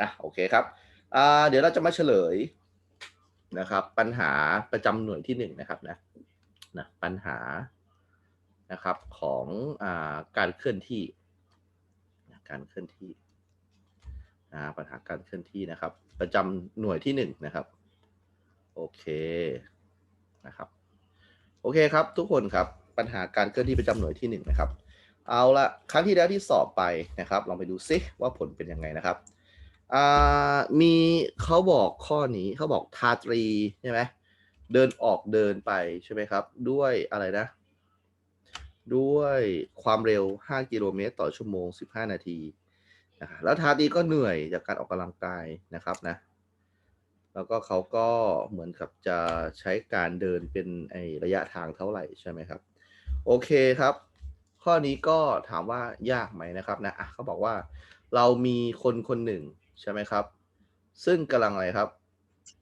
อะโอเคครับอ่าเดี๋ยวเราจะมาเฉลยนะครับ ปัญหาประจำหน่วยที่หนึ่งนะครับนะนะปัญหานะครับของอ่าการเคลื่อนที่นะการเคลื่อนที่นะปัญหาการเคลื่อนที่นะครับ ประจำหน่วยที่หนึ่งนะครับโอเคนะครับโอเคครับทุกคนครับปัญหาการเคลื่อนที่ประจำหน่วยที่หนึ่งนะครับ เอาละครั้งที่แล้วที่สอบไปนะครับ ลองไปดูซิว่าผลเป็นยังไงนะครับ อ่ามีเขาบอกข้อนี้เขาบอกทาตรีใช่ไหมเดินออกเดินไปใช่ไหมครับ ด้วยอะไรนะ ด้วยความเร็ว 5 กิโลเมตร ต่อชั่วโมง 15 นาทีนะครับแล้วทาตรีก็เหนื่อยจากการออกกำลังกายนะครับนะ แล้วก็เขาก็เหมือนกับจะใช้การเดินเป็นไอระยะทางเท่าไหร่ใช่ไหมครับ โอเคครับ ข้อนี้ก็ถามว่ายากไหมนะครับนะะเขาบอกว่าเรามีคนคนหนึ่ง ใช่ไหมครับ ซึ่งกำลังอะไรครับ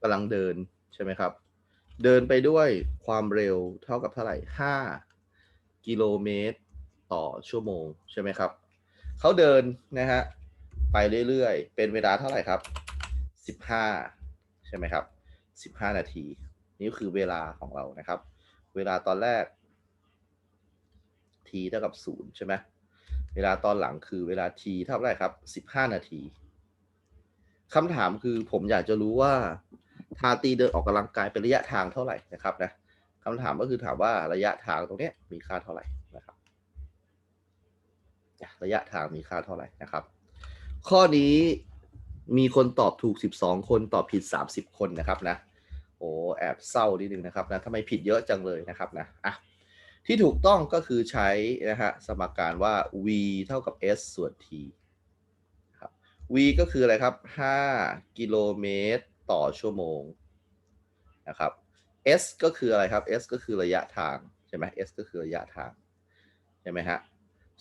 กำลังเดินใช่ไหมครับ เดินไปด้วยความเร็วเท่ากับเท่าไหร่5กิโลเมตรต่อชั่วโมงใช่ไหมครับเขาเดินนะฮะไปเรื่อยๆ เป็นเวลาเท่าไหร่ครับ 15 ใช่ไหมครับ 15 นาที นี่คือเวลาของเรานะครับ เวลาตอนแรก t เท่ากับ0ใช่ไหมเวลาตอนหลังคือเวลา t เท่าไหร่ครับ 15 นาที คำถามคือผมอยากจะรู้ว่าทาตีเดินออกกำลังกายเป็นระยะทางเท่าไหร่นะครับนะคำถามก็คือถามว่าระยะทางตรงนี้มีค่าเท่าไหร่นะครับระยะทางมีค่าเท่าไหร่นะครับ ข้อนี้มีคนตอบถูก 12 คนตอบผิด 30 คนนะครับนะโอ้แอบเศร้านิดนึงนะครับนะทำไมผิดเยอะจังเลยนะครับนะอะที่ถูกต้องก็คือใช้นะฮะสมการว่า v เท่ากับ s ส่วน t v ก็คืออะไรครับ5กิโลเมตรต่อชั่วโมงนะครับ s ก็คืออะไรครับ s ก็คือระยะทางใช่ไหม s ก็คือระยะทางใช่ไหมฮะ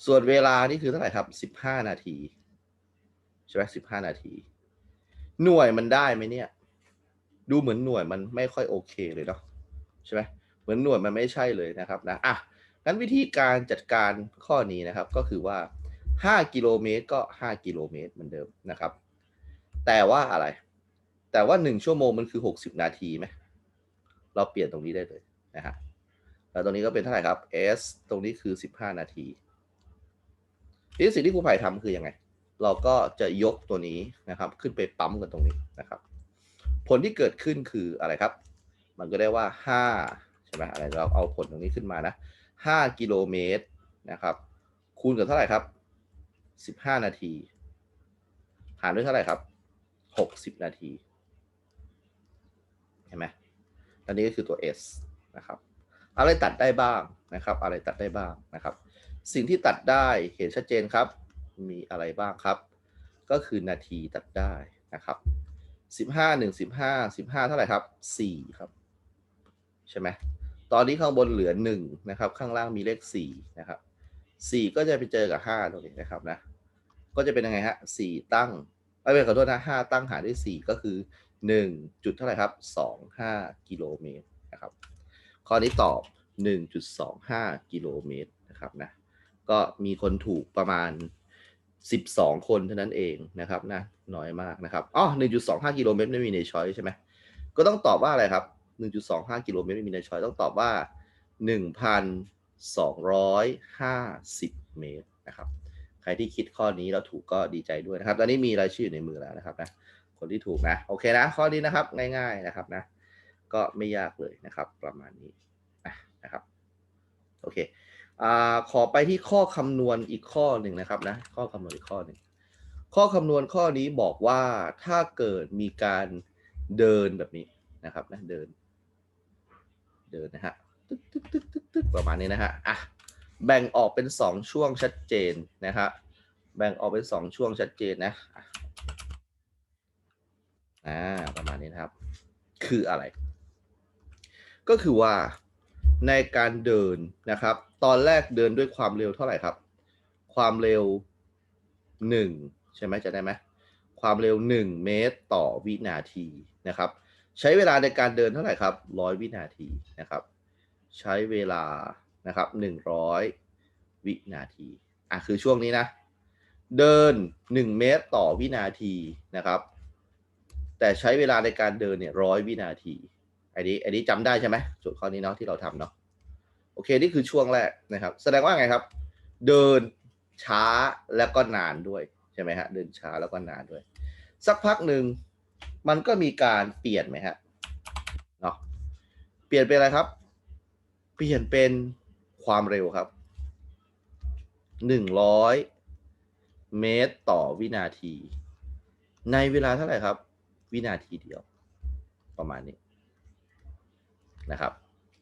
ส่วนเวลานี่คือเท่าไหร่ครับ15นาทีใช่ไหม15นาที หน่วยมันได้ไหมเนี่ย ดูเหมือนหน่วยมันไม่ค่อยโอเคเลยเนาะใช่ไหมเหมือนหน่วยมันไม่ใช่เลยนะครับนะอะงั้นวิธีการจัดการข้อนี้นะครับก็คือว่า 5 กิโลเมตรก็ 5 กิโลเมตรเหมือนเดิมนะครับ แต่ว่าอะไร แต่ว่า 1 ชั่วโมงมันคือ 60 นาทีไหมเราเปลี่ยนตรงนี้ได้เลยนะฮะแล้วตรงนี้ก็เป็นเท่าไหร่ครับ s ตรงนี้คือ 15 นาทีที่สิ่งที่ครูไผ่ทำคือยังไง เราก็จะยกตัวนี้นะครับ ขึ้นไปปั๊มกันตรงนี้นะครับ ผลที่เกิดขึ้นคืออะไรครับ มันก็ได้ว่า5ใช่ไหมอะไรเราเอาผลตรงนี้ขึ้นมานะ5กิโลเมตรนะครับ คูณกับเท่าไหร่ครับ 15นาที หารด้วยเท่าไหร่ครับ60นาที เห็นไหมอันนี้ก็คือตัว s นะครับ อะไรตัดได้บ้างนะครับ อะไรตัดได้บ้างนะครับ สิ่งที่ตัดได้เห็นชัดเจนครับ มีอะไรบ้างครับ ก็คือนาทีตัดได้นะครับสิบห้าหนึ่งสิบห้าสิบห้าเท่าไหร่ครับสี่ครับ ใช่ไหมตอนนี้ข้างบนเหลือหนึ่งนะครับ ข้างล่างมีเลขสี่นะครับ สี่ก็จะไปเจอกับห้าตรงนี้นะครับนะ ก็จะเป็นยังไงฮะสี่ตั้งไม่เป็นขอโทษนะห้าตั้งหารด้วยสี่ก็คือหนึ่งจุดเท่าไหร่ครับสองห้ากิโลเมตรนะครับ ข้อนี้ตอบหนึ่งจุดสองห้ากิโลเมตรนะครับนะ ก็มีคนถูกประมาณ12คนเท่านั้นเองนะครับนะน้อยมากนะครับอ๋อ1.25กิโลเมตรไม่มีในช้อยใช่ไหมก็ต้องตอบว่าอะไรครับ1.25กิโลเมตรไม่มีในช้อยต้องตอบว่าหนึ่งพัน 250 เมตรนะครับ ใครที่คิดข้อนี้แล้วถูกก็ดีใจด้วยนะครับ ตอนนี้มีรายชื่ออยู่ในมือแล้วนะครับนะ คนที่ถูกนะ โอเคนะ ข้อนี้นะครับ ง่ายๆนะครับนะ ก็ไม่ยากเลยนะครับ ประมาณนี้นะครับ โอเคอขอไปที่ข้อคำนวณอีกข้อหนึ่งนะครับนะ ข้อคำนวณอีกข้อหนึ่ง ข้อคำนวณข้อนี้บอกว่าถ้าเกิดมีการเดินแบบนี้นะครับนะ เดิน เดินนะฮะ ตึ๊กตึ๊กตึ๊กตึ๊กตึ๊กประมาณนี้นะฮะอะแบ่งออกเป็นสองช่วงชัดเจนนะครับแบ่งออกเป็นสองช่วงชัดเจนนะอ่าประมาณนี้นะครับ คืออะไร ก็คือว่าในการเดินนะครับ ตอนแรกเดินด้วยความเร็วเท่าไหร่ครับ ความเร็วหนึ่งใช่ไหมจะได้ไหมความเร็วหนึ่งเมตรต่อวินาทีนะครับ ใช้เวลาในการเดินเท่าไหร่ครับร้อยวินาทีนะครับ ใช้เวลานะครับหนึ่งร้อยวินาทีอะคือช่วงนี้นะ เดิน1เมตรต่อวินาทีนะครับ แต่ใช้เวลาในการเดินเนี่ยร้อยวินาทีอันนี้อันนี้จำได้ใช่ไหมโจทย์ข้อนี้เนาะที่เราทำเนาะโอเคนี่คือช่วงแรกนะครับ แสดงว่าไงครับ เดินช้าแล้วก็นานด้วยใช่ไหมฮะเดินช้าแล้วก็นานด้วย สักพักหนึ่งมันก็มีการเปลี่ยนไหมฮะเนาะเปลี่ยนเป็นอะไรครับ เปลี่ยนเป็นความเร็วครับหนึ่งร้อยเมตรต่อวินาที ในเวลาเท่าไหร่ครับ วินาทีเดียว ประมาณนี้นะครับ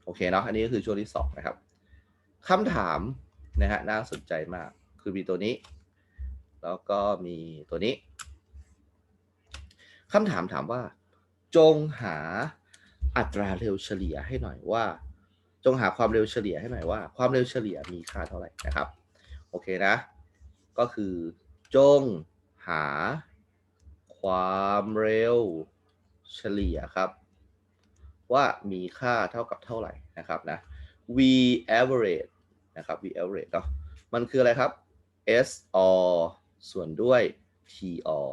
โอเคเนาะ อันนี้ก็คือช่วงที่สองนะครับคำถามนะฮะน่าสนใจมาก คือมีตัวนี้ แล้วก็มีตัวนี้คำถามถามว่า จงหาอัตราเร็วเฉลี่ยให้หน่อยว่า จงหาความเร็วเฉลี่ยให้หน่อยว่า ความเร็วเฉลี่ยมีค่าเท่าไหร่นะครับ โอเคนะ ก็คือ จงหา ความเร็วเฉลี่ยครับ ว่ามีค่าเท่ากับเท่าไหร่นะครับนะ v average นะครับ v average เนาะมันคืออะไรครับ s r ส่วนด้วย t r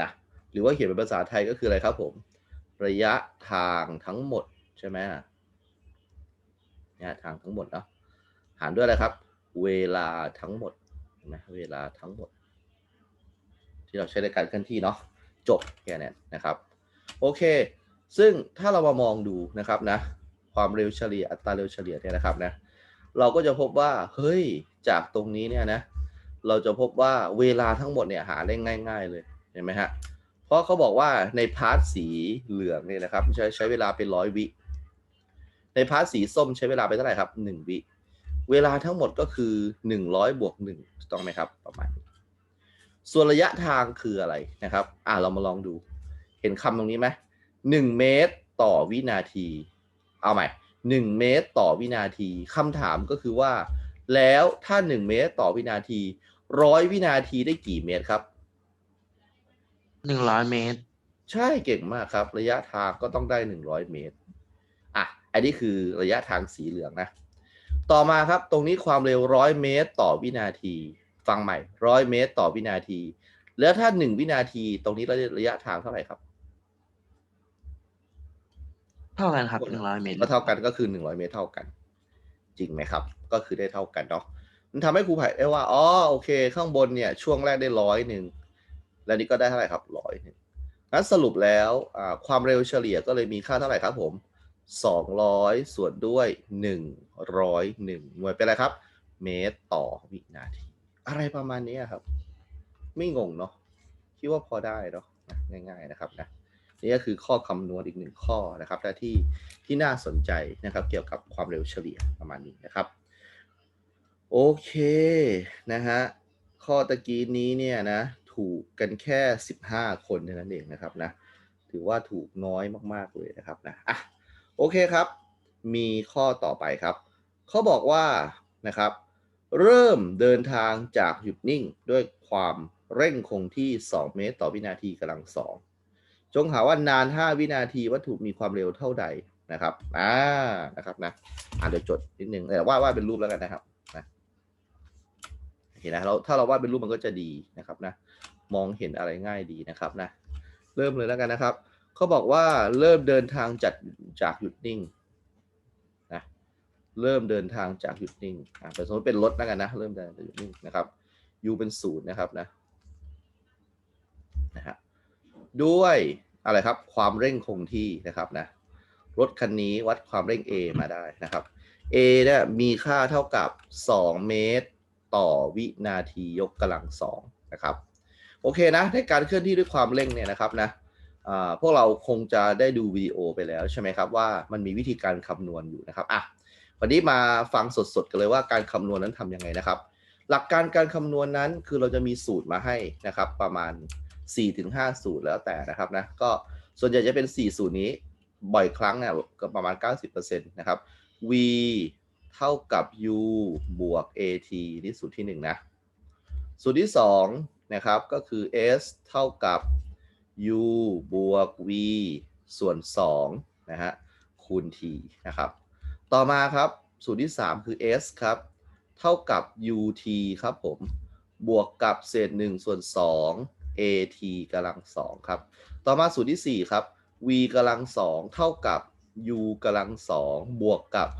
นะหรือว่าเขียนเป็นภาษาไทยก็คืออะไรครับผม ระยะทางทั้งหมด ใช่ไหมระยทางทั้งหมดเนาะหารด้วยอะไรครับ เวลาทั้งหมดเห็นไหมเวลาทั้งหมด ที่เราใช้ในการเคลื่อนที่เนาะจบแค่นั้นนะครับ โอเค ซึ่งถ้าเรามามองดูนะครับนะ ความเร็วเฉลี่ยอัตราเร็วเฉลี่ยเนี่ยนะครับนะเราก็จะพบว่าเฮ้ยจากตรงนี้เนี่ยนะเราจะพบว่าเวลาทั้งหมดเนี่ยหาได้ง่าย ๆ เลยเห็นไหมฮะเพราะเขาบอกว่าในพาร์ทสีเหลืองเนี่ยนะครับใช้ใช้เวลาเป็นร้อยวิ ในพาร์ทสีส้มใช้เวลาไปเท่าไหร่ครับหนึ่งวิเวลาทั้งหมดก็คือหนึ่งร้อยบวกหนึ่งถูกต้องไหมครับประมาณนี้ส่วนระยะทางคืออะไรนะครับ อ่าเรามาลองดู เห็นคำตรงนี้ไหมหนึ่งเมตรต่อวินาที เอาใหม่หนึ่งเมตรต่อวินาทีคำถามก็คือว่า แล้วถ้าหนึ่งเมตรต่อวินาทีร้อยวินาทีได้กี่เมตรครับหนึ่งร้อยเมตร ใช่เก่งมากครับ ระยะทางก็ต้องได้100เมตร อะอันนี้คือระยะทางสีเหลืองนะ ต่อมาครับตรงนี้ความเร็ว100เมตรต่อวินาที ฟังใหม่100เมตรต่อวินาที แล้วถ้า1วินาทีตรงนี้ระยะทางเท่าไหร่ครับ เท่ากันครับหนึ่งร้อยเมตรก็เท่ากันก็คือ100เมตรเท่ากัน จริงไหมครับ ก็คือได้เท่ากันเนาะมันทำให้ครูไผ่ได้ว่าอ๋อโอเค ข้างบนเนี่ยช่วงแรกได้ร้อยหนึ่งแล้วนี่ก็ได้เท่าไหร่ครับร้อยหนึ่งงั้นสรุปแล้วอ่าความเร็วเฉลี่ยก็เลยมีค่าเท่าไหร่ครับผม 200 ส่วนด้วย 101 หน่วยเป็นอะไรครับ เมตรต่อวินาที อะไรประมาณนี้ครับ ไม่งงเนาะคิดว่าพอได้เนาะง่ายๆนะครับนะนี่ก็คือข้อคำนวณอีกหนึ่งข้อนะครับและที่ที่น่าสนใจนะครับเกี่ยวกับความเร็วเฉลี่ยประมาณนี้นะครับ โอเคนะฮะข้อตะกี้นี้เนี่ยนะถูกกันแค่ 15 คนเท่านั้นเองนะครับนะถือว่าถูกน้อยมากๆเลยนะครับนะอะ โอเคครับ มีข้อต่อไปครับ เขาบอกว่านะครับ เริ่มเดินทางจากหยุดนิ่งด้วยความเร่งคงที่ 2 เมตรต่อวินาทีกำลังสองจงหาว่านาน 5 วินาทีวัตถุมีความเร็วเท่าใดนะครับ อ่า นะครับนะ อ่านเดี๋ยวจดนิดนึงแต่ว่าว่าดเป็นรูปแล้วกันนะครับนะเห็นนะเราถ้าเราวาดเป็นรูปมันก็จะดีนะครับนะ มองเห็นอะไรง่ายดีนะครับนะ เริ่มเลยแล้วกันนะครับ เขาบอกว่าเริ่มเดินทางจากจากหยุดนิ่งนะเริ่มเดินทางจากหยุดนิ่งอ่าสมมติเป็นรถแล้วกันนะ เริ่มเดินจากหยุดนิ่งนะครับ u เป็นศูนย์นะครับนะนะฮะด้วยอะไรครับความเร่งคงที่นะครับนะรถคันนี้วัดความเร่ง a มาได้นะครับ a เนี่ยมีค่าเท่ากับ 2 เมตร ต่อวินาทียกกำลังสองนะครับ โอเคนะในการเคลื่อนที่ด้วยความเร่งเนี่ยนะครับนะ พวกเราคงจะได้ดูวิดีโอไปแล้วใช่ไหมครับว่ามันมีวิธีการคำนวณอยู่นะครับอะวันนี้มาฟังสดๆกันเลยว่าการคำนวณนั้นทำยังไงนะครับ หลักการการคำนวณนั้นคือเราจะมีสูตรมาให้นะครับ ประมาณ 4-5 สูตรแล้วแต่นะครับนะก็ส่วนใหญ่จะเป็น 4 สูตรนี้บ่อยครั้งเนี่ยก็ประมาณ 90%นะครับ v เท่ากับ u บวก at นี่สูตรที่ 1 นะ สูตรที่ 2 นะครับก็คือ s เท่ากับ u บวก v ส่วน2นะฮะคูณ t นะครับ ต่อมาครับ สูตรที่ 3 คือ s ครับ เท่ากับ ut ครับผม บวกกับเศษหนึ่งส่วนสอง at กำลังสองครับ ต่อมาสูตรที่สี่ครับ v กำลังสองเท่ากับ u กำลังสองบวกกับ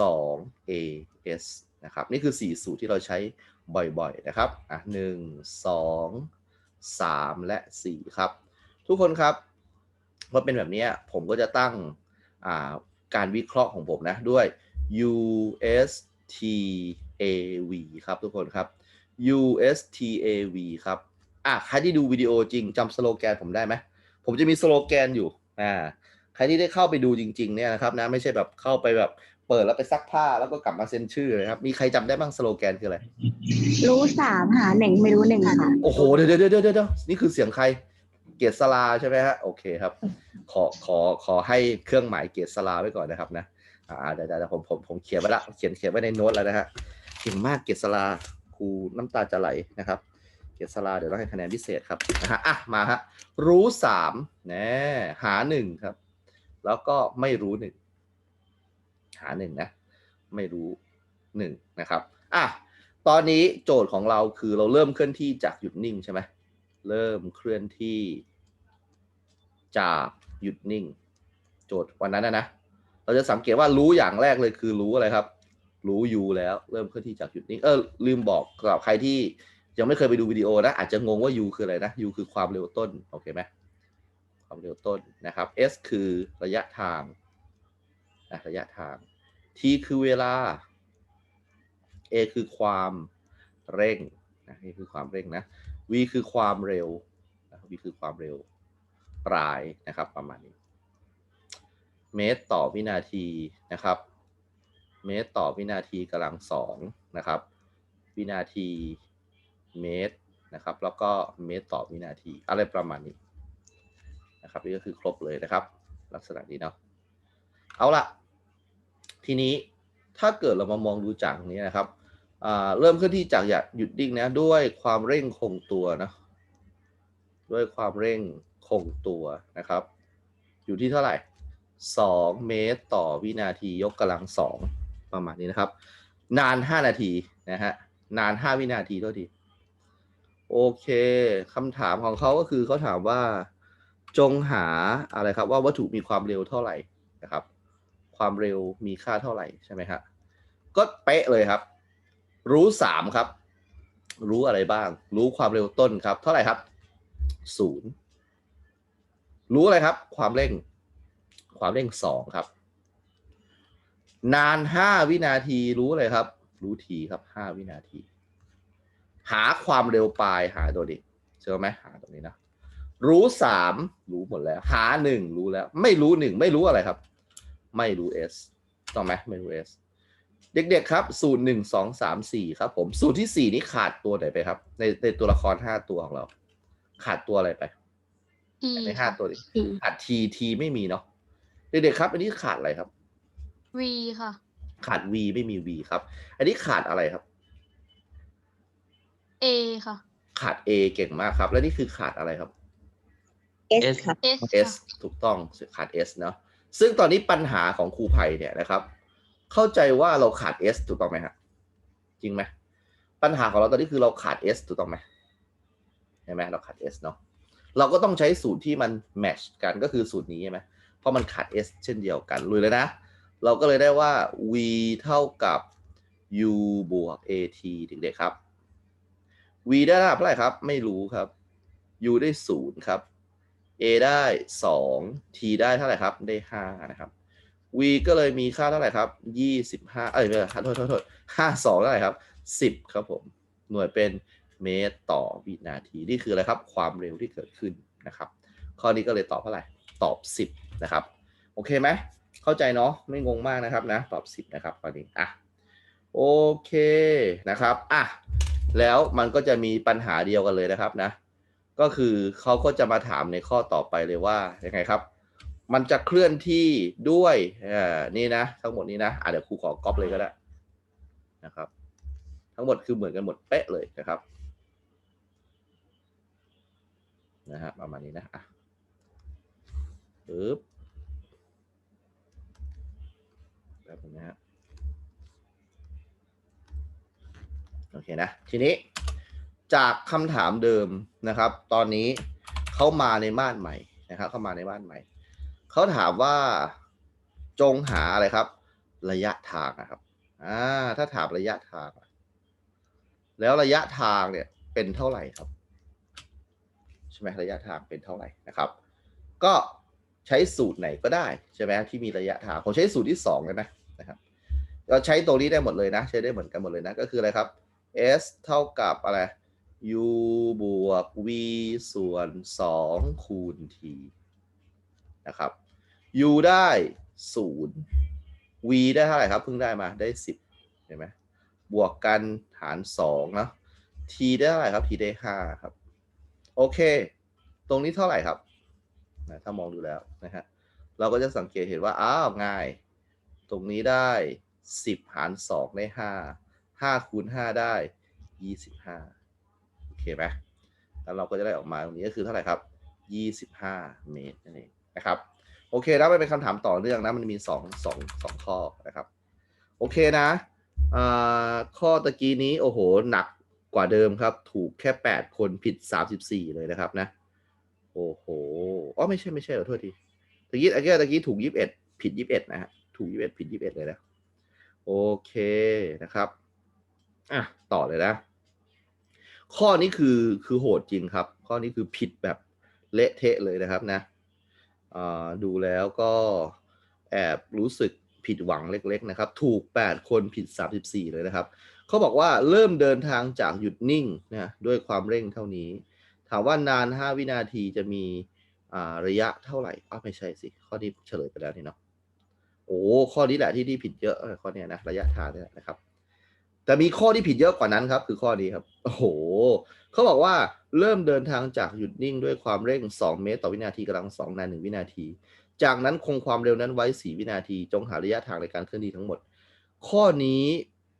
สอง as นะครับ นี่คือสี่สูตรที่เราใช้บ่อยๆ นะครับ อะหนึ่ งสามและสี่ครับ ทุกคนครับพอเป็นแบบนี้ผมก็จะตั้งาการวิเคราะห์ของผมนะ ด้วย USTAV ครับทุกคนครับ USTAV ครับอะใครที่ดูวิดีโอจริงจำสโลแกนผมได้ไหมผมจะมีสโลแกนอยู่อ่าใครที่ได้เข้าไปดูจริงๆเนี่ยนะครับนะไม่ใช่แบบเข้าไปแบบ เปิดแล้วไปซักผ้าแล้วก็กลับมาเซ็นชื่อเลยครับ มีใครจำได้บ้างสโลแกนคืออะไร รู้สามหาหนึ่งไม่รู้หนึ่งค่ะ โอ้โหเดี๋ยวเดี๋ยวเดี๋ยวเดี๋ยวนี่คือเสียงใคร เกียรติสลาใช่ไหมฮะ โอเคครับ ขอขอขอให้เครื่องหมายเกียรติสลาไว้ก่อนนะครับนะ อ่าเดี๋ยวเดี๋ยวผมผมผมเขียนไว้ละ เขียนเขียนไว้ในโน้ตแล้วนะฮะ เก่งมากเกียรติสลาครูน้ำตาจะไหลนะครับ เกียรติสลาเดี๋ยวต้องให้คะแนนพิเศษครับนะฮะ อะ มาฮะ รู้สามแน่หาหนึ่งครับ แล้วก็ไม่รู้หนึ่ง หาหนึ่งนะ ไม่รู้หนึ่งนะครับอะตอนนี้โจทย์ของเราคือเราเริ่มเคลื่อนที่จากหยุดนิ่งใช่ไหมเริ่มเคลื่อนที่จากหยุดนิ่ง โจทย์วันนั้นนะนะเราจะสังเกตว่ารู้อย่างแรกเลยคือรู้อะไรครับ รู้ยูแล้วเริ่มเคลื่อนที่จากหยุดนิ่งเออลืมบอกสำหรับใครที่ยังไม่เคยไปดูวิดีโอนะอาจจะงงว่า u คืออะไรนะ u คือความเร็วต้นโอเคไหมความเร็วต้นนะครับ s คือระยะทาง ระยะทาง t คือเวลา a คือความเร่งนะนี่คือความเร่งนะ v คือความเร็วนะ v คือความเร็วปลายนะครับประมาณนี้ เมตรต่อวินาทีนะครับ เมตรต่อวินาทีกำลังสองนะครับ วินาทีเมตรนะครับ แล้วก็เมตรต่อวินาที อะไรประมาณนี้นะครับนี่ก็คือครบเลยนะครับ ลักษณะนี้เนาะเอาละ ทีนี้ถ้าเกิดเรามามองดูจากตรงนี้นะครับเริ่มเคลื่อนที่จากหยุดดิ่งนะด้วยความเร่งคงตัวนะด้วยความเร่งคงตัวนะครับ อยู่ที่เท่าไหร่ 2 เมตรต่อวินาทียกกำลังสองประมาณนี้นะครับ นาน 5 นาทีนะฮะนาน 5 วินาทีเท่าทีโอเคคำถามของเขาก็คือเขาถามว่าจงหาอะไรครับว่าวัตถุมีความเร็วเท่าไหร่นะครับ ความเร็วมีค่าเท่าไหร่ใช่ไหมครับก็เป๊ะเลยครับ รู้สามครับ รู้อะไรบ้าง รู้ความเร็วต้นครับ เท่าไหร่ครับศูนย์รู้อะไรครับ ความเร่ง ความเร่งสองครับ นานห้าวินาทีรู้เลยครับ รู้ทีครับห้าวินาที หาความเร็วปลายหาตัวดิเจอไหมหาตรงนี้นะรู้สามรู้หมดแล้ว หาหนึ่งรู้แล้ว ไม่รู้หนึ่งไม่รู้อะไรครับ ไม่รู้ S ต้องไหมไม่รู้ S เด็กๆครับ สูตรหนึ่งสองสามสี่ครับผม สูตรที่สี่นี้ขาดตัวไหนไปครับ ในในตัวละครห้าตัวของเรา ขาดตัวอะไรไปทีในห้าตัวนี้ทีขาดทีทีไม่มีเนาะเด็กๆครับ อันนี้ขาดอะไรครับวีค่ะ ขาด V ไม่มี V ครับ อันนี้ขาดอะไรครับเอค่ะ ขาด A เก่งมากครับ แล้วนี่คือขาดอะไรครับเอส S ค่ะเอส S ถูกต้องขาด S เนาะ ซึ่งตอนนี้ปัญหาของครูไผ่เนี่ยนะครับ เข้าใจว่าเราขาด S ถูกต้องไหมฮะจริงไหมปัญหาของเราตอนนี้คือเราขาด S ถูกต้องไหมใช่ไหมเราขาด S เนาะเราก็ต้องใช้สูตรที่มันแมชกันก็คือสูตรนี้ใช่ไหมเพราะมันขาด S เช่นเดียวกันลุยเลยนะ เราก็เลยได้ว่า v เท่ากับ u บวก at เด็กๆครับ v ได้เท่าไหร่ครับ ไม่รู้ครับ u ได้ศูนย์ครับ a ได้สอง t ได้เท่าไหร่ครับ ได้ห้านะครับ v ก็เลยมีค่าเท่าไหร่ครับยี่สิบห้าเอ้ยไม่ใช่โทษโทษโทษห้าสองเท่าไหร่ครับสิบครับผม หน่วยเป็นเมตรต่อวินาที นี่คืออะไรครับ ความเร็วที่เกิดขึ้นนะครับ ข้อนี้ก็เลยตอบเท่าไหร่ ตอบสิบนะครับ โอเคไหม เข้าใจเนาะ ไม่งงมากนะครับนะ ตอบสิบนะครับข้อนี้ อะ โอเคนะครับ อะ แล้วมันก็จะมีปัญหาเดียวกันเลยนะครับนะ ก็คือเขาก็จะมาถามในข้อต่อไปเลยว่ายังไงครับ มันจะเคลื่อนที่ด้วยนี่นะ ทั้งหมดนี้นะอะเดี๋ยวครูขอก๊อปเลยก็ได้นะครับ ทั้งหมดคือเหมือนกันหมดเป๊ะเลยนะครับนะฮะประมาณนี้นะอะปึ๊บแบบนี้ฮะโอเคนะ ทีนี้ จากคำถามเดิมนะครับ ตอนนี้เขามาในม่านใหม่นะครับเขามาในม่านใหม่เขาถามว่าจงหาอะไรครับ ระยะทางนะครับอ่าถ้าถามระยะทาง แล้วระยะทางเนี่ยเป็นเท่าไหร่ครับใช่ไหมระยะทางเป็นเท่าไหร่นะครับ ก็ใช้สูตรไหนก็ได้ใช่ไหมที่มีระยะทางผมใช้สูตรที่สองเลยนะนะครับก็ใช้ตรงนี้ได้หมดเลยนะ ใช้ได้เหมือนกันหมดเลยนะ ก็คืออะไรครับ s เท่ากับอะไร u บวก v ส่วน 2 คูณ t นะครับ u ได้ 0 v ได้เท่าไหร่ครับ เพิ่งได้มาได้ 10 เห็นไหมบวกกันหาร2เนอะ t ได้เท่าไหร่ครับ t ได้ 5 ครับ โอเค ตรงนี้เท่าไหร่ครับนะถ้ามองดูแล้วนะฮะ เราก็จะสังเกตเห็นว่า อ้าว ง่าย ตรงนี้ได้ 10 หาร 2 ได้ 5 5 คูณ 5 ได้ 25 เคไหมแล้วเราก็จะได้ออกมาตรงนี้ก็คือเท่าไหร่ครับ 25 เมตรนั่นเองนะครับ โอเคนะมันเป็นคำถามต่อเนื่องนะ มันมี 2 2 2 ข้อนะครับ โอเคนะข้อตะกี้นี้โอ้โห หนักกว่าเดิมครับ ถูกแค่ 8 คนผิด 34 เลยนะครับนะ โอ้โหอ๋อไม่ใช่ไม่ใช่ขอโทษทีตะกี้ตะกี้ตะกี้ถูก 21 ผิด 21 นะฮะ ถูก 21 ผิด 21 เลยนะ โอเคนะครับ อะ ต่อเลยนะ ข้อนี้คือคือโหดจริงครับ ข้อนี้คือผิดแบบเละเทะเลยนะครับนะดูแล้วก็แอบรู้สึกผิดหวังเล็ก ๆ นะครับ ถูก 8 คนผิด 34 เลยนะครับ เขาบอกว่าเริ่มเดินทางจากหยุดนิ่งนะด้วยความเร่งเท่านี้ ถามว่านาน 5 วินาทีจะมีระยะเท่าไหร่อ้าวไม่ใช่สิ ข้อนี้เฉลยไปแล้วนี่เนาะโอ้ข้อนี้แหละที่ที่ผิดเยอะข้อนี้นะระยะทางนี่ยนะครับ แต่มีข้อที่ผิดเยอะกว่านั้นครับ คือข้อนี้ครับ โอ้โห เขาบอกว่าเริ่มเดินทางจากหยุดนิ่งด้วยความเร่ง 2 เมตรต่อวินาทีกำลัง2นาน1วินาที จากนั้นคงความเร็วนั้นไว้ 4 วินาที จงหาระยะทางในการเคลื่อนที่ทั้งหมด ข้อนี้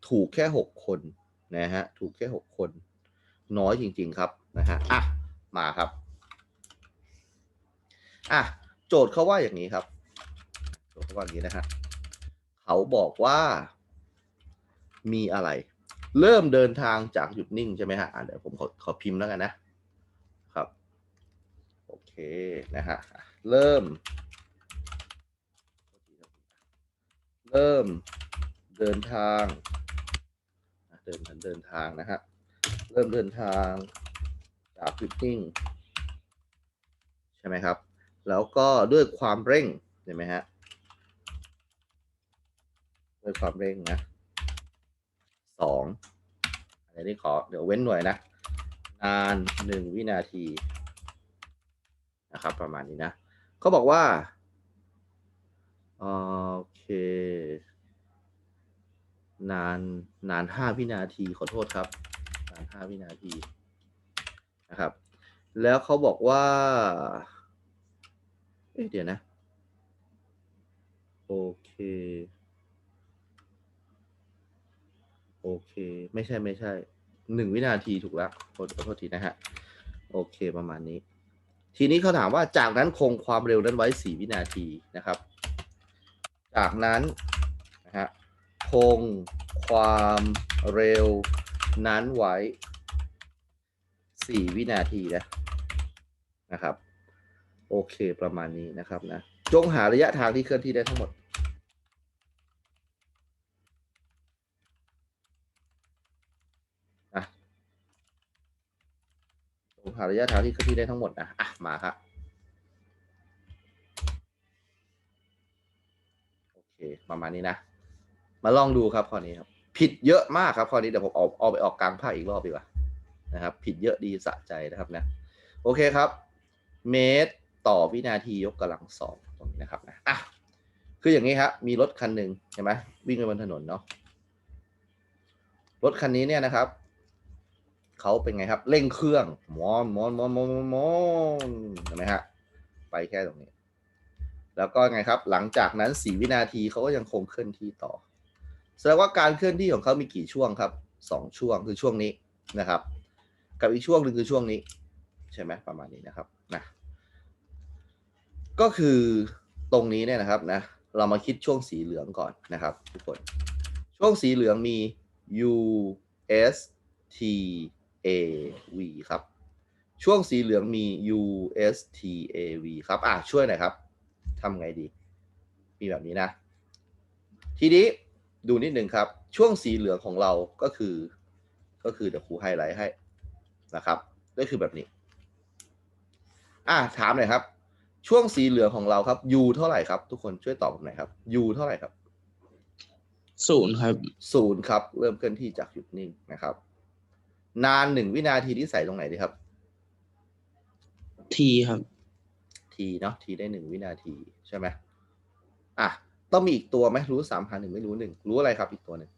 ถูกแค่ 6 คนนะฮะ ถูกแค่ 6 คน น้อยจริง ๆครับนะฮะ อะ มาครับ อะ โจทย์เขาว่าอย่างนี้ครับ โจทย์เขาว่าอย่างนี้นะฮะ เขาบอกว่า มีอะไร เริ่มเดินทางจากหยุดนิ่งใช่ไหมฮะเดี๋ยวผมขอขอพิมพ์แล้วกันนะครับ โอเคนะฮะเริ่ม เริ่มเดินทาง เดินเดินทางนะฮะเริ่มเดินทางจากหยุดนิ่งใช่ไหมครับ แล้วก็ด้วยความเร่งเห็นไหมฮะด้วยความเร่งนะ สองอันนี้ขอเดี๋ยวเว้นหน่วยนะ นานหนึ่งวินาทีนะครับ ประมาณนี้นะเขาบอกว่าโอเค นานนานห้าวินาทีขอโทษครับ นานห้าวินาทีนะครับ แล้วเขาบอกว่า เอ๊ะเดี๋ยวนะ โอเค โอเค ไม่ใช่ไม่ใช่หนึ่งวินาทีถูกแล้วขอโทษทีนะฮะ โอเคประมาณนี้ ทีนี้เขาถามว่าจากนั้นคงความเร็วนั้นไว้สี่วินาทีนะครับ จากนั้นนะฮะคงความเร็วนั้นไว้สี่วินาทีนะนะครับ โอเคประมาณนี้นะครับนะจงหาระยะทางที่เคลื่อนที่ได้ทั้งหมด อะ จงหาระยะทางที่เคลื่อนที่ได้ทั้งหมดนะอะมาครับโอเคประมาณนี้นะ มาลองดูครับข้อนี้ครับ ผิดเยอะมากครับข้อนี้เดี๋ยวผมเอาเอาไปออกกลางภาคอีกรอบดีกว่านะครับ ผิดเยอะดีสะใจนะครับนะโอเคครับ เมตรต่อวินาทียกกำลังสองตรงนี้นะครับนะอะคืออย่างนี้ครับมีรถคันหนึ่งใช่ไหมวิ่งไปบนถนนเนาะรถคันนี้เนี่ยนะครับ เขาเป็นไงครับ เร่งเครื่องมอนมอนมอนมอนมอนมอนเห็นไหมฮะไปแค่ตรงนี้ แล้วก็ไงครับ หลังจากนั้นสี่วินาทีเขาก็ยังคงเคลื่อนที่ต่อแสดงว่าการเคลื่อนที่ของเขามีกี่ช่วงครับสองช่วงคือช่วงนี้นะครับ กับอีกช่วงหนึ่งคือช่วงนี้ ใช่ไหมประมาณนี้นะครับนะก็คือตรงนี้เนี่ยนะครับนะเรามาคิดช่วงสีเหลืองก่อนนะครับ ทุกคน ช่วงสีเหลืองมี U S T a v ครับ ช่วงสีเหลืองมี u s t a v ครับอะช่วยหน่อยครับทำไงดี มีแบบนี้นะ ทีนี้ดูนิดหนึ่งครับ ช่วงสีเหลืองของเราก็คือ ก็คือเดี๋ยวครูไฮไลท์ให้นะครับก็คือแบบนี้ อะถามหน่อยครับ ช่วงสีเหลืองของเราครับ u เท่าไหร่ครับ ทุกคนช่วยตอบผมหน่อยครับ u เท่าไหร่ครับศูนย์ครับศูนย์ครับ เริ่มเคลื่อนที่จากหยุดนิ่งนะครับ นานหนึ่งวินาทีที่ใส่ตรงไหนดีครับ ทีครับ ทีเนาะทีได้หนึ่งวินาทีใช่ไหมอะต้องมีอีกตัวไหมรู้สามหาหนึ่งไม่รู้หนึ่งรู้อะไรครับอีกตัวหนึ่ง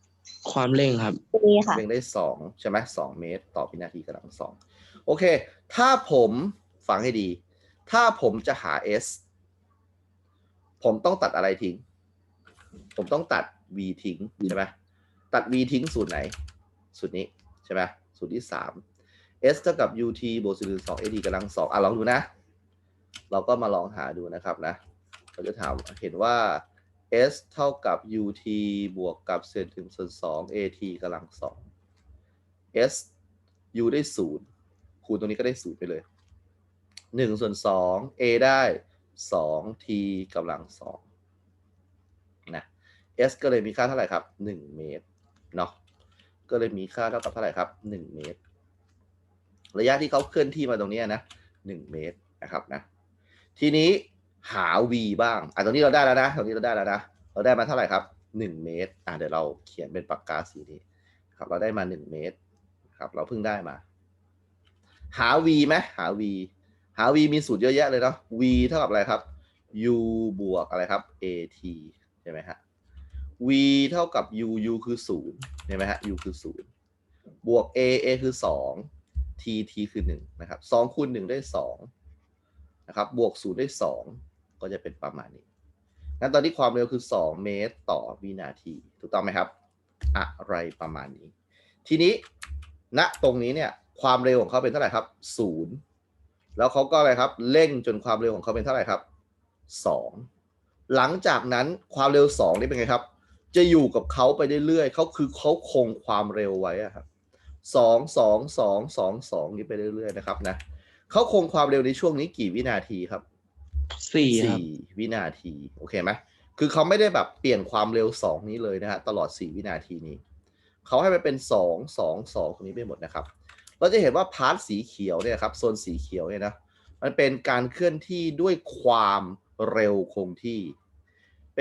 ความเร่งครับ A ค่ะ เร่งได้สองใช่ไหมสองเมตร ต่อวินาทีกำลังสองโอเค ถ้าผมฟังให้ดี ถ้าผมจะหา s ผมต้องตัดอะไรทิ้ง ผมต้องตัด v ทิ้งใช่ไหมตัด v ทิ้งสูตรไหน สูตรนี้ใช่ไหม สูตรที่สาม s เท่ากับ ut บวกสี่สอง ad กำลังสองอะลองดูนะ เราก็มาลองหาดูนะครับนะเราจะถามเห็นว่า s เท่ากับ ut บวกกับเศษถึงส่วนสอง at กำลังสอง s u ได้ศูนย์คูณตรงนี้ก็ได้ศูนย์ไปเลยหนึ่งส่วนสอง a ได้สอง t กำลังสองนะ s ก็เลยมีค่าเท่าไหร่ครับหนึ่งเมตรเนาะ ก็เลยมีค่าเท่ากับเท่าไหร่ครับหนึ่งเมตร ระยะที่เขาเคลื่อนที่มาตรงนี้นะหนึ่งเมตรนะครับนะ ทีนี้หา v บ้างอะตรงนี้เราได้แล้วนะตรงนี้เราได้แล้วนะเราได้มาเท่าไหร่ครับหนึ่งเมตรอะเดี๋ยวเราเขียนเป็นปากกาสีนี้ครับ เราได้มาหนึ่งเมตรครับ เราเพิ่งได้มา หา v ไหมหา v หา v มีสูตรเยอะแยะเลยเนาะ v เท่ากับอะไรครับ u บวกอะไรครับ at ใช่ไหมฮะ v เท่ากับ u u คือศูนย์ ใช่ไหมฮะ u คือศูนย์บวก a a คือสอง t t คือหนึ่งนะครับสองคูณหนึ่งได้สองนะครับ บวกศูนย์ได้สองก็จะเป็นประมาณนี้ งั้นตอนนี้ความเร็วคือ 2 เมตรต่อวินาที ถูกต้องไหมครับ อะไรประมาณนี้ ทีนี้ณตรงนี้เนี่ย ความเร็วของเขาเป็นเท่าไหร่ครับ 0 แล้วเขาก็อะไรครับ เร่งจนความเร็วของเขาเป็นเท่าไหร่ครับ 2 หลังจากนั้นความเร็ว2นี่เป็นไงครับ จะอยู่กับเขาไปเรื่อยๆเขาคือเขาคงความเร็วไว้อะครับสองสองสองสองสองนี้ไปเรื่อยๆนะครับนะเขาคงความเร็วในช่วงนี้กี่วินาทีครับสี่ครับสี่วินาทีโอเคไหมคือเขาไม่ได้แบบเปลี่ยนความเร็วสองนี้เลยนะฮะตลอดสี่วินาทีนี้เขาให้มันเป็นสองสองสองตรงนี้ไปหมดนะครับ เราจะเห็นว่าพาร์ทสีเขียวเนี่ยครับโซนสีเขียวเนี่ยนะมันเป็นการเคลื่อนที่ด้วยความเร็วคงที่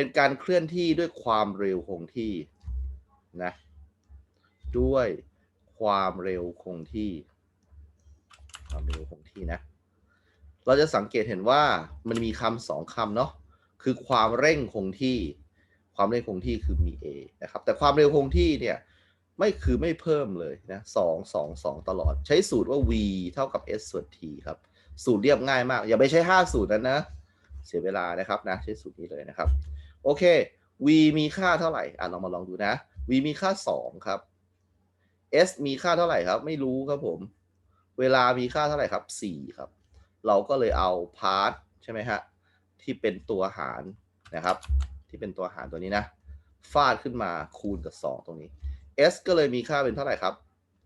เป็นการเคลื่อนที่ด้วยความเร็วคงที่นะด้วยความเร็วคงที่ ความเร็วคงที่นะ เราจะสังเกตเห็นว่ามันมีคำสองคำเนาะคือความเร่งคงที่ ความเร่งคงที่คือมี a นะครับแต่ความเร็วคงที่เนี่ยไม่คือไม่เพิ่มเลยนะสองสองสองตลอด ใช้สูตรว่า v เท่ากับ s ส่วน t ครับ สูตรเรียบง่ายมาก อย่าไปใช้ห้าสูตรนั้นนะ เสียเวลานะครับนะ ใช้สูตรนี้เลยนะครับ โอเค v มีค่าเท่าไหร่ อะเรามาลองดูนะ v มีค่าสองครับ s มีค่าเท่าไหร่ครับ ไม่รู้ครับผม เวลามีค่าเท่าไหร่ครับสี่ครับ เราก็เลยเอาพาร์ทใช่ไหมฮะ ที่เป็นตัวหารนะครับ ที่เป็นตัวหารตัวนี้นะ ฟาดขึ้นมาคูณกับ 2 ตรงนี้ s ก็เลยมีค่าเป็นเท่าไหร่ครับ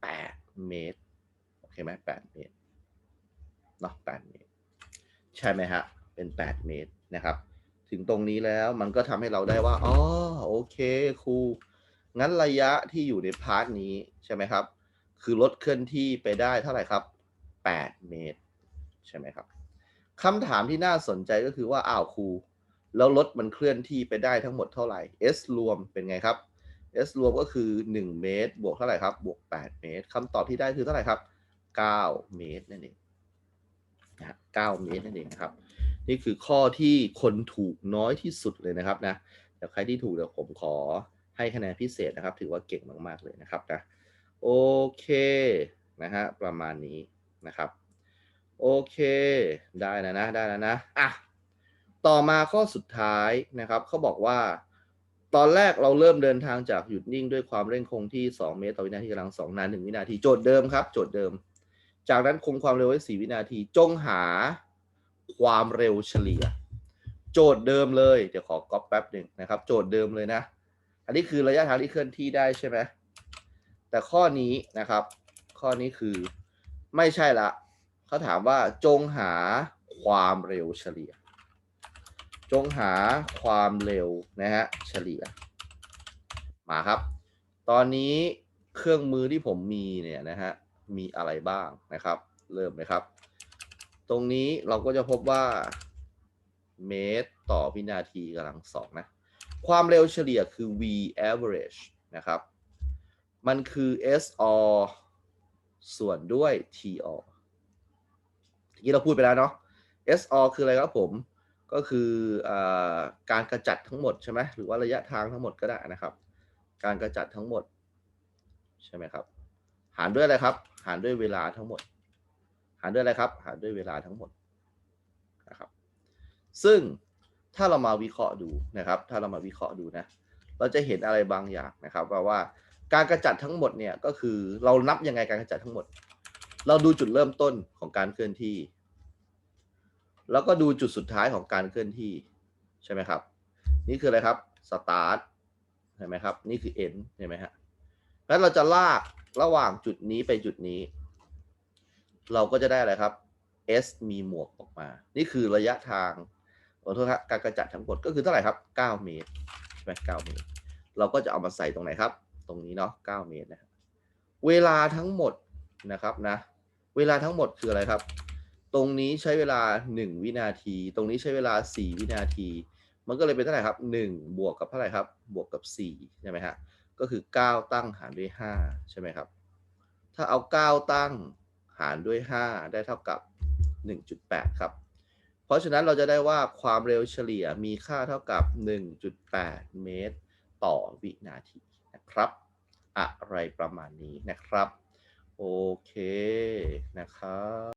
8 เมตร โอเคไหม8เมตร เนาะ8เมตร ใช่ไหมฮะ เป็น 8 เมตรนะครับ ถึงตรงนี้แล้ว มันก็ทำให้เราได้ว่าอ๋อโอเคครูงั้นระยะที่อยู่ในพาร์ทนี้ใช่ไหมครับ คือรถเคลื่อนที่ไปได้เท่าไหร่ครับ 8 เมตร ใช่ไหมครับคำถามที่น่าสนใจก็คือว่าอ้าวครูแล้วรถมันเคลื่อนที่ไปได้ทั้งหมดเท่าไหร่ S รวมเป็นไงครับ S รวมก็คือ 1 เมตร บวกเท่าไหร่ครับ บวก 8 เมตรคำตอบที่ได้คือเท่าไหร่ครับ 9 เมตรนั่นเองนะ9เมตรนั่นเองครับ นี่คือข้อที่คนถูกน้อยที่สุดเลยนะครับนะเดี๋ยวใครที่ถูกเดี๋ยวผมขอให้คะแนนพิเศษนะครับ ถือว่าเก่งมาก ๆ เลยนะครับนะโอเคนะฮะประมาณนี้นะครับ โอเค ได้แล้วนะได้แล้วนะอะต่อมาข้อสุดท้ายนะครับเขาบอกว่า ตอนแรกเราเริ่มเดินทางจากหยุดนิ่งด้วยความเร่งคงที่ 2 เมตรต่อวินาทีกำลัง2นาน1วินาทีโจทย์เดิมครับ โจทย์เดิม จากนั้นคงความเร็วไว้4วินาทีจงหา ความเร็วเฉลี่ย โจทย์เดิมเลย เดี๋ยวขอก๊อปแป๊บหนึ่งนะครับ โจทย์เดิมเลยนะ อันนี้คือระยะทางที่เคลื่อนที่ได้ใช่ไหมแต่ข้อนี้นะครับขข้อนี้คือไม่ใช่ละเขาถามว่าจงหาความเร็วเฉลี่ย จงหาความเร็วนะฮะเฉลี่ย มาครับ ตอนนี้เครื่องมือที่ผมมีเนี่ยนะฮะมีอะไรบ้างนะครับ เริ่มเลยครับ ตรงนี้เราก็จะพบว่าเมตรต่อวินาทีกำลังสองนะ ความเร็วเฉลี่ยคือ v average นะครับ มันคือ SR ส่วนด้วย TR ทีนี้เราพูดไปแล้วเนาะ SR คืออะไรครับผม ก็คืออการกระจัดทั้งหมดใช่ไหมหรือว่าระยะทางทั้งหมดก็ได้นะครับ การกระจัดทั้งหมด ใช่ไหมครับ หารด้วยอะไรครับ หารด้วยเวลาทั้งหมด หารด้วยอะไรครับ หารด้วยเวลาทั้งหมดนะครับ ซึ่งถ้าเรามาวิเคราะห์ดูนะครับ ถ้าเรามาวิเคราะห์ดูนะ เราจะเห็นอะไรบางอย่างนะครับว่าว่าการกระจัดทั้งหมดเนี่ยก็คือเรานับยังไงการกระจัดทั้งหมด เราดูจุดเริ่มต้นของการเคลื่อนที่ แล้วก็ดูจุดสุดท้ายของการเคลื่อนที่ใช่ไหมครับ นี่คืออะไรครับ start ใช่ไหมครับ นี่คือ end ใช่ไหมฮะแล้วเราจะลากระหว่างจุดนี้ไปจุดนี้ เราก็จะได้อะไรครับ s มีหมวกออกมา นี่คือระยะทางขอโทษครับการกระจัดทั้งหมดก็คือเท่าไหร่ครับ 9 เมตรใช่ไหม9เมตร เราก็จะเอามาใส่ตรงไหนครับ ตรงนี้เนาะ 9 เมตรนะครับ เวลาทั้งหมดนะครับนะ เวลาทั้งหมดคืออะไรครับ ตรงนี้ใช้เวลา 1 วินาที ตรงนี้ใช้เวลา 4 วินาที มันก็เลยเป็นเท่าไหร่ครับ 1 บวกกับเท่าไหร่ครับ บวกกับ 4 ใช่ไหมฮะ ก็คือ 9 ตั้งหารด้วย 5 ใช่ไหมครับ ถ้าเอา 9 ตั้ง หารด้วย 5 ได้เท่ากับ 1.8 ครับ เพราะฉะนั้นเราจะได้ว่าความเร็วเฉลี่ยมีค่าเท่ากับ 1.8 เมตร ต่อวินาทีนะครับ อะไรประมาณนี้นะครับ โอเคนะครับ